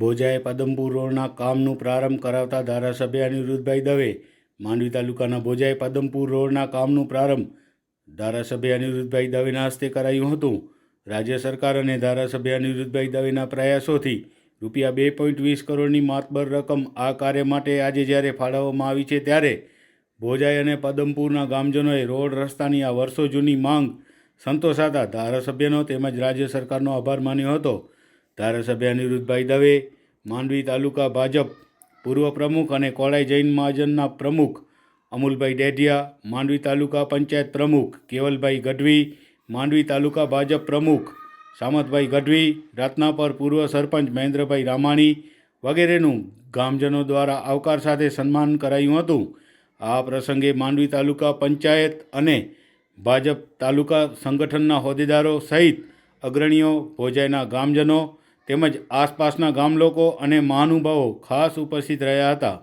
ભોજાએ પદમપુર રોડના કામનું પ્રારંભ કરાવતા ધારાસભ્ય અનિરુદ્ધભાઈ દવે, માંડવી તાલુકાના ભોજાએ પદમપુર રોડના કામનું પ્રારંભ ધારાસભ્ય અનિરુદ્ધભાઈ દવેના હસ્તે કરાયું હતું. રાજ્ય સરકાર અને ધારાસભ્ય અનિરુદ્ધભાઈ દવેના પ્રયાસોથી રૂપિયા બે પોઈન્ટ વીસ કરોડની માતબર રકમ આ કાર્ય માટે આજે જ્યારે ફાળવવામાં આવી છે ત્યારે ભોજાઈ અને પદમપુરના ગામજનોએ રોડ રસ્તાની આ વર્ષો જૂની માંગ સંતોષાતા ધારાસભ્યનો તેમજ રાજ્ય સરકારનો આભાર માન્યો હતો. ધારાસભ્ય અનિરુદ્ધભાઈ દવે માંડવી તાલુકા ભાજપ પૂર્વ પ્રમુખ અને કોળાઈ જૈન મહાજનના પ્રમુખ અમુલભાઈ ડેઢિયા, માંડવી તાલુકા પંચાયત પ્રમુખ કેવલભાઈ ગઢવી, માંડવી તાલુકા ભાજપ પ્રમુખ સામતભાઈ ગઢવી, રત્નાપર પૂર્વ સરપંચ મહેન્દ્રભાઈ રામાણી વગેરેનું ગામજનો દ્વારા આવકાર સાથે સન્માન કરાયું હતું. આ પ્રસંગે માંડવી તાલુકા પંચાયત અને ભાજપ તાલુકા સંગઠનના હોદ્દેદારો સહિત અગ્રણીઓ, ભોજાઈના ગામજનો તેમજ આસપાસના ગામ લોકો અને મહાનુભાવો ખાસ ઉપસ્થિત રહ્યા હતા.